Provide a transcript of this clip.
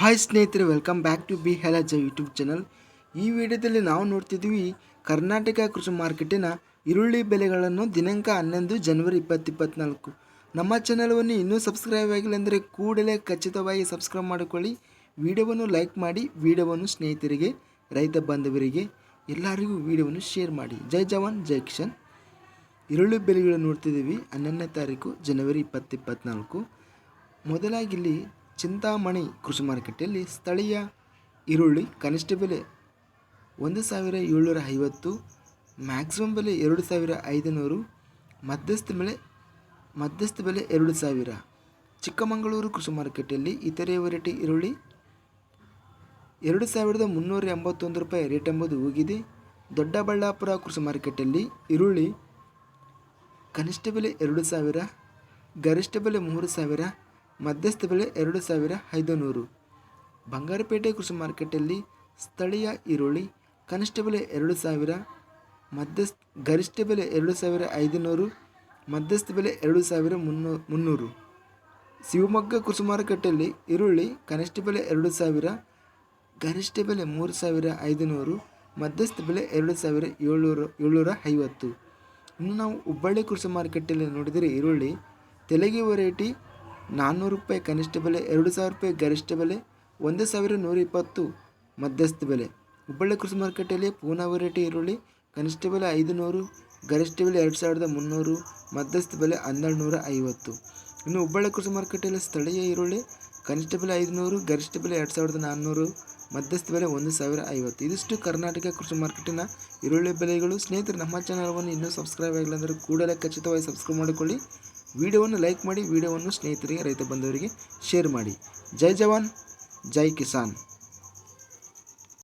Hi ಸ್ನೇಹಿತರೆ welcome back to B ಹೆಲಜ YouTube channel ಈ ವಿಡಿಯೋದಲ್ಲಿ ನಾವು ನೋಡ್ತಿದ್ವಿ ಕರ್ನಾಟಕ ಕೃಷಿ ಮಾರ್ಕೆಟಿನ ಈರುಳ್ಳಿ ಬೆಲೆಗಳನ್ನು ದಿನಾಂಕ ಹನ್ನೊಂದು ಜನವರಿ ಇಪ್ಪತ್ತು ಇಪ್ಪತ್ತ್ನಾಲ್ಕು ನಮ್ಮ ಚಾನಲವನ್ನು ಇನ್ನೂ ಸಬ್ಸ್ಕ್ರೈಬ್ ಆಗಿಲ್ಲ ಅಂದರೆ ಕೂಡಲೇ ಖಚಿತವಾಗಿ ಸಬ್ಸ್ಕ್ರೈಬ್ ಮಾಡಿಕೊಳ್ಳಿ. ವಿಡಿಯೋವನ್ನು ಲೈಕ್ ಮಾಡಿ, ವಿಡಿಯೋವನ್ನು ಸ್ನೇಹಿತರಿಗೆ, ರೈತ ಬಾಂಧವರಿಗೆ, ಎಲ್ಲರಿಗೂ ವಿಡಿಯೋವನ್ನು ಶೇರ್ ಮಾಡಿ. ಜೈ ಜವಾನ್, ಜೈ ಕಿಶನ್ ಈರುಳ್ಳಿ ಬೆಲೆಗಳನ್ನು ನೋಡ್ತಿದ್ದೀವಿ ಹನ್ನೊಂದನೇ ತಾರೀಕು ಜನವರಿ ಇಪ್ಪತ್ತು ಮೊದಲಾಗಿಲ್ಲಿ ಚಿಂತಾಮಣಿ ಕೃಷಿ ಮಾರುಕಟ್ಟೆಯಲ್ಲಿ ಸ್ಥಳೀಯ ಈರುಳ್ಳಿ ಕನಿಷ್ಠ ಬೆಲೆ ಒಂದು ಸಾವಿರ ಏಳ್ನೂರ ಐವತ್ತು ಮ್ಯಾಕ್ಸಿಮಮ್ ಬೆಲೆ ಎರಡು ಸಾವಿರ ಐದುನೂರು, ಮಧ್ಯಸ್ಥ ಬೆಲೆ ಮಧ್ಯಸ್ಥ ಬೆಲೆ ಎರಡು ಸಾವಿರ. ಚಿಕ್ಕಮಗಳೂರು ಕೃಷಿ ಮಾರುಕಟ್ಟೆಯಲ್ಲಿ ಇತರೆ ವೆರೈಟಿ ಈರುಳ್ಳಿ ಎರಡು ಸಾವಿರದ ಮುನ್ನೂರ ಎಂಬತ್ತೊಂದು ರೂಪಾಯಿ ರೇಟ್ ಎಂಬುದು ಹೋಗಿದೆ. ದೊಡ್ಡಬಳ್ಳಾಪುರ ಕೃಷಿ ಮಾರುಕಟ್ಟೆಯಲ್ಲಿ ಈರುಳ್ಳಿ ಕನಿಷ್ಠ ಬೆಲೆ ಎರಡು ಸಾವಿರ, ಗರಿಷ್ಠ ಬೆಲೆ ಮೂರು ಸಾವಿರ ಮಧ್ಯಸ್ಥ ಬೆಲೆ ಎರಡು ಸಾವಿರ ಐದು ನೂರು ಬಂಗಾರಪೇಟೆ ಕೃಷಿ ಮಾರ್ಕೆಟಲ್ಲಿ ಸ್ಥಳೀಯ ಈರುಳ್ಳಿ ಕನಿಷ್ಠ ಬೆಲೆ ಎರಡು ಸಾವಿರ, ಮಧ್ಯಸ್ಥ ಗರಿಷ್ಠ ಬೆಲೆ ಎರಡು ಸಾವಿರ ಐದುನೂರು, ಮಧ್ಯಸ್ಥ ಬೆಲೆ ಎರಡು ಸಾವಿರ ಮುನ್ನೂ, ಮುನ್ನೂರು. ಶಿವಮೊಗ್ಗ ಕೃಷಿ ಮಾರುಕಟ್ಟೆಯಲ್ಲಿ ಈರುಳ್ಳಿ ಕನಿಷ್ಠ ಬೆಲೆ ಎರಡು ಸಾವಿರ, ಗರಿಷ್ಠ ಬೆಲೆ ಮೂರು ಸಾವಿರ ಐದುನೂರು, ಮಧ್ಯಸ್ಥ ಬೆಲೆ ಎರಡು ಸಾವಿರ ಏಳ್ನೂರು, ಏಳ್ನೂರ ಐವತ್ತು. ಇನ್ನು ನಾವು ಹುಬ್ಬಳ್ಳಿ ಕೃಷಿ ಮಾರುಕಟ್ಟೆಯಲ್ಲಿ ನೋಡಿದರೆ ಈರುಳ್ಳಿ ತೆಲಗಿ ವೆರೈಟಿ ನಾನ್ನೂರು ರೂಪಾಯಿ ಕನಿಷ್ಠ ಬೆಲೆ, ಎರಡು ಸಾವಿರ ರೂಪಾಯಿ ಗರಿಷ್ಠ ಬೆಲೆ, ಒಂದು ಸಾವಿರ ನೂರ ಇಪ್ಪತ್ತು ಮಧ್ಯಸ್ಥ ಬೆಲೆ. ಹುಬ್ಬಳ್ಳಿ ಕೃಷಿ ಮಾರುಕಟ್ಟೆಯಲ್ಲಿ ಪೂನಾ ವೆರೈಟಿ ಈರುಳ್ಳಿ, ಕನಿಷ್ಠ ಬೆಲೆ ಐದು ನೂರು ಗರಿಷ್ಠ ಬೆಲೆ ಎರಡು ಸಾವಿರದ ಮುನ್ನೂರು, ಮಧ್ಯಸ್ಥ ಬೆಲೆ ಹನ್ನೆರಡು ನೂರ ಐವತ್ತು. ಇನ್ನು ಹುಬ್ಬಳ್ಳಿ ಕೃಷಿ ಮಾರುಕಟ್ಟೆಯಲ್ಲಿ ಸ್ಥಳೀಯ ಈರುಳ್ಳಿ, ಕನಿಷ್ಠ ಬೆಲೆ ಐದುನೂರು, ಗರಿಷ್ಠ ಬೆಲೆ ಎರಡು ಸಾವಿರದ ನಾನ್ನೂರು ಮಧ್ಯಸ್ಥ ಬೆಲೆ ಒಂದು ಸಾವಿರ ಐವತ್ತು. ಇದಿಷ್ಟು ಕರ್ನಾಟಕ ಕೃಷಿ ಮಾರ್ಕೆಟಿನ ಈರುಳ್ಳಿ ಬೆಲೆಗಳು. ಸ್ನೇಹಿತರು, ನಮ್ಮ ಚಾನಲವನ್ನು ಇನ್ನೂ ಸಬ್ಸ್ಕ್ರೈಬ್ ಆಗಿಲ್ಲ ಅಂದರೆ ಕೂಡಲೇ ಖಚಿತವಾಗಿ ಸಬ್ಸ್ಕ್ರೈಬ್ ಮಾಡಿಕೊಳ್ಳಿ. ವಿಡಿಯೋವನ್ನು ಲೈಕ್ ಮಾಡಿ ವಿಡಿಯೋವನ್ನು ಸ್ನೇಹಿತರಿಗೆ ರೈತ ಬಂಧುವರಿಗೆ ಶೇರ್ ಮಾಡಿ. ಜೈ ಜವಾನ್ ಜೈ ಕಿಸಾನ್.